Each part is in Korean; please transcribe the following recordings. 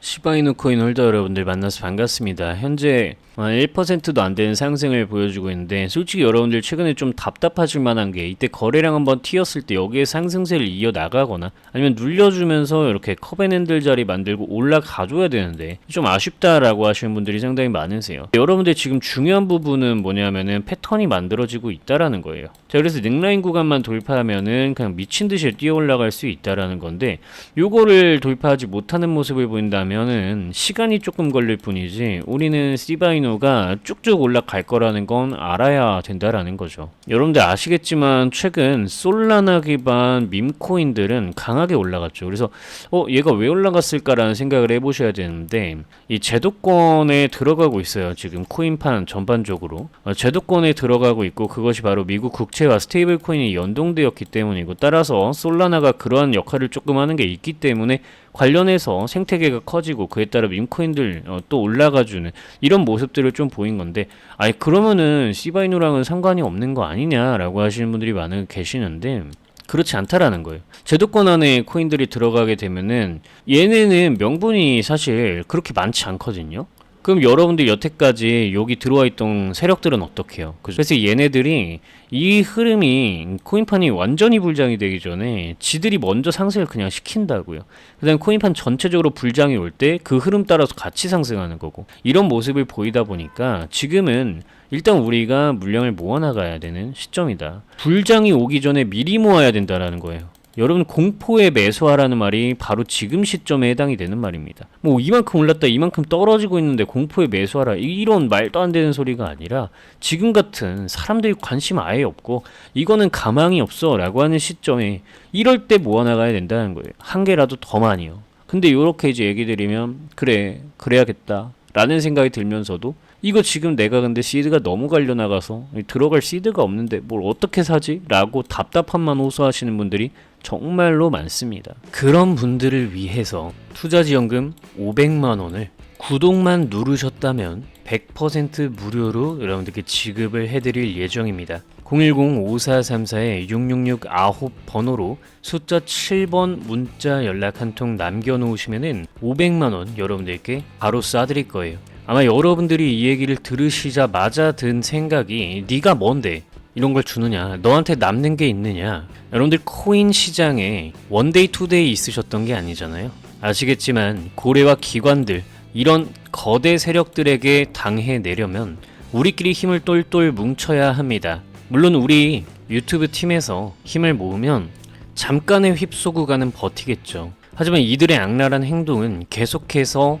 시바이누 코인 홀더 여러분들 만나서 반갑습니다. 현재 1%도 안 되는 상승을 보여주고 있는데 솔직히 여러분들 최근에 좀 답답하실 만한 게 이때 거래량 한번 튀었을 때 여기에 상승세를 이어 나가거나 아니면 눌려주면서 이렇게 컵앤핸들 자리 만들고 올라가줘야 되는데 좀 아쉽다라고 하시는 분들이 상당히 많으세요. 여러분들 지금 중요한 부분은 뭐냐면은 패턴이 만들어지고 있다라는 거예요. 자 그래서 넥라인 구간만 돌파하면은 그냥 미친 듯이 뛰어 올라갈 수 있다라는 건데 요거를 돌파하지 못하는 모습을 보인다면 은 시간이 조금 걸릴 뿐이지 우리는 시바이노가 쭉쭉 올라갈 거라는 건 알아야 된다라는 거죠. 여러분들 아시겠지만 최근 솔라나 기반 밈코인들은 강하게 올라갔죠. 그래서 어 얘가 왜 올라갔을까라는 생각을 해보셔야 되는데 이 제도권에 들어가고 있어요. 지금 코인판 전반적으로 어, 제도권에 들어가고 있고 그것이 바로 미국 국채와 스테이블 코인이 연동되었기 때문이고 따라서 솔라나가 그러한 역할을 조금 하는 게 있기 때문에 관련해서 생태계가 커지고 그에 따라 밈코인들 어, 또 올라가주는 이런 모습들을 좀 보인 건데 아니 그러면은 시바이누랑은 상관이 없는 거 아니냐라고 하시는 분들이 많이 계시는데 그렇지 않다라는 거예요. 제도권 안에 코인들이 들어가게 되면은 얘네는 명분이 사실 그렇게 많지 않거든요. 그럼 여러분들 여태까지 여기 들어와 있던 세력들은 어떻게 해요? 그죠? 그래서 얘네들이 이 흐름이 코인판이 완전히 불장이 되기 전에 지들이 먼저 상승을 그냥 시킨다고요. 그다음 코인판 전체적으로 불장이 올 때 그 흐름 따라서 같이 상승하는 거고 이런 모습을 보이다 보니까 지금은 일단 우리가 물량을 모아나가야 되는 시점이다. 불장이 오기 전에 미리 모아야 된다라는 거예요. 여러분 공포에 매수하라는 말이 바로 지금 시점에 해당이 되는 말입니다. 뭐 이만큼 올랐다 이만큼 떨어지고 있는데 공포에 매수하라 이런 말도 안 되는 소리가 아니라 지금 같은 사람들이 관심 아예 없고 이거는 가망이 없어라고 하는 시점에 이럴 때 모아나가야 된다는 거예요. 한 개라도 더 많이요. 근데 이렇게 이제 얘기 드리면 그래 그래야겠다 라는 생각이 들면서도 이거 지금 내가 근데 시드가 너무 갈려 나가서 들어갈 시드가 없는데 뭘 어떻게 사지? 라고 답답함만 호소하시는 분들이 정말로 많습니다. 그런 분들을 위해서 투자지원금 500만 원을 구독만 누르셨다면 100% 무료로 여러분들께 지급을 해드릴 예정입니다. 010-5434-6669 번호로 숫자 7번 문자 연락 한 통 남겨놓으시면은 500만원 여러분들께 바로 쏴드릴 거예요. 아마 여러분들이 이 얘기를 들으시자마자 든 생각이 네가 뭔데? 이런 걸 주느냐? 너한테 남는 게 있느냐? 여러분들 코인 시장에 원데이 투데이 있으셨던 게 아니잖아요. 아시겠지만 고래와 기관들 이런 거대 세력들에게 당해내려면 우리끼리 힘을 똘똘 뭉쳐야 합니다. 물론 우리 유튜브 팀에서 힘을 모으면 잠깐의 휩쏘구가는 버티겠죠. 하지만 이들의 악랄한 행동은 계속해서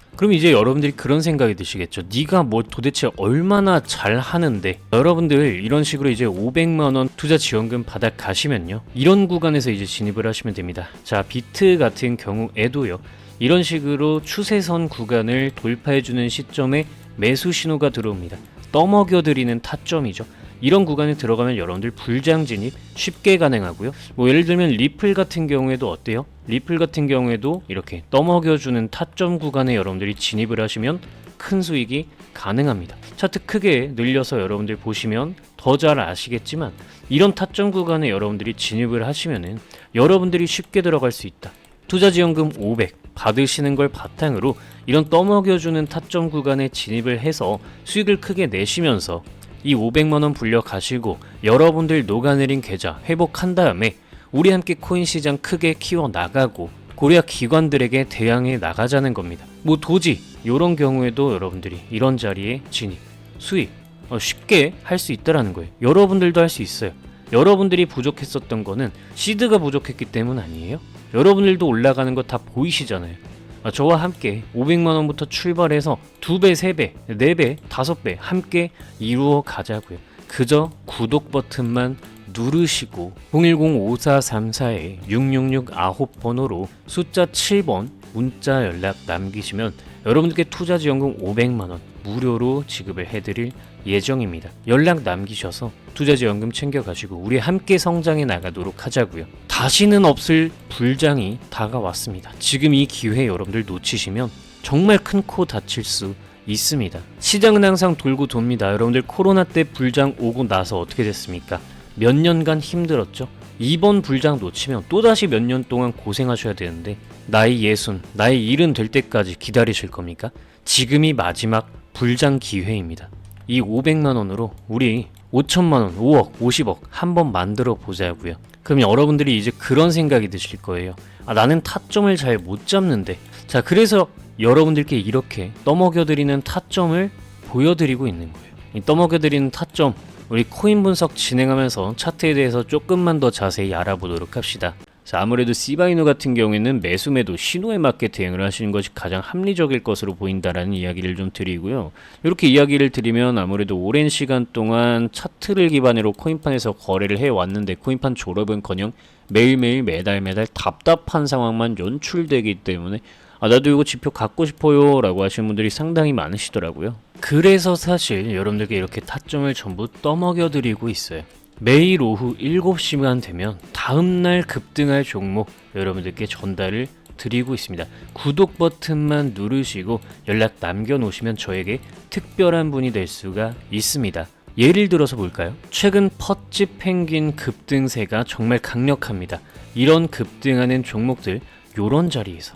그럼 이제 여러분들이 그런 생각이 드시겠죠. 네가 뭐 도대체 얼마나 잘 하는데 여러분들 이런 식으로 이제 500만 원 투자 지원금 받아 가시면요. 이런 구간에서 이제 진입을 하시면 됩니다. 자, 비트 같은 경우에도요. 이런 식으로 추세선 구간을 돌파해 주는 시점에 매수 신호가 들어옵니다. 떠먹여 드리는 타점이죠. 이런 구간에 들어가면 여러분들 불장 진입 쉽게 가능하고요. 뭐 예를 들면 리플 같은 경우에도 어때요? 리플 같은 경우에도 이렇게 떠먹여주는 타점 구간에 여러분들이 진입을 하시면 큰 수익이 가능합니다. 차트 크게 늘려서 여러분들 보시면 더 잘 아시겠지만 이런 타점 구간에 여러분들이 진입을 하시면은 여러분들이 쉽게 들어갈 수 있다. 투자 지원금 500 받으시는 걸 바탕으로 이런 떠먹여주는 타점 구간에 진입을 해서 수익을 크게 내시면서 이 500만원 불려 가시고 여러분들 녹아내린 계좌 회복한 다음에 우리 함께 코인 시장 크게 키워 나가고 고려 기관들에게 대항해 나가자는 겁니다. 뭐 도지 이런 경우에도 여러분들이 이런 자리에 진입 수익 어, 쉽게 할 수 있다라는 거예요. 여러분들도 할 수 있어요. 여러분들이 부족했었던 거는 시드가 부족했기 때문 아니에요? 여러분들도 올라가는 거 다 보이시잖아요. 아, 저와 함께 500만 원부터 출발해서 2배, 3배, 4배, 5배 함께 이루어 가자고요. 그저 구독 버튼만 누르시고 010-5434-6669번호로 숫자 7번 문자 연락 남기시면 여러분들께 투자지원금 500만 원 무료로 지급을 해드릴 예정입니다. 연락 남기셔서 투자지원금 챙겨가시고 우리 함께 성장해 나가도록 하자고요. 다시는 없을 불장이 다가왔습니다. 지금 이 기회 여러분들 놓치시면 정말 큰 코 다칠 수 있습니다. 시장은 항상 돌고 돕니다. 여러분들 코로나 때 불장 오고 나서 어떻게 됐습니까? 몇 년간 힘들었죠. 이번 불장 놓치면 또다시 몇 년 동안 고생하셔야 되는데 나이 예순, 나이 일은 될 때까지 기다리실 겁니까? 지금이 마지막 불장 기회입니다. 이 500만 원으로 우리 5천만 원, 5억, 50억 한번 만들어 보자고요. 그럼 여러분들이 이제 그런 생각이 드실 거예요. 아, 나는 타점을 잘 못 잡는데. 자, 그래서 여러분들께 이렇게 떠먹여드리는 타점을 보여드리고 있는 거예요. 이 떠먹여드리는 타점, 우리 코인 분석 진행하면서 차트에 대해서 조금만 더 자세히 알아보도록 합시다. 자, 아무래도 시바이노 같은 경우에는 매수 매도 신호에 맞게 대응을 하시는 것이 가장 합리적일 것으로 보인다라는 이야기를 좀 드리고요. 이렇게 이야기를 드리면 아무래도 오랜 시간 동안 차트를 기반으로 코인판에서 거래를 해 왔는데 코인판 졸업은커녕 매일매일 매달 매달 답답한 상황만 연출되기 때문에 아 나도 이거 지표 갖고 싶어요 라고 하시는 분들이 상당히 많으시더라고요. 그래서 사실 여러분들께 이렇게 타점을 전부 떠먹여 드리고 있어요. 매일 오후 7시간 되면 다음날 급등할 종목 여러분들께 전달을 드리고 있습니다. 구독 버튼만 누르시고 연락 남겨놓으시면 저에게 특별한 분이 될 수가 있습니다. 예를 들어서 볼까요? 최근 퍼치 펭귄 급등세가 정말 강력합니다. 이런 급등하는 종목들 요런 자리에서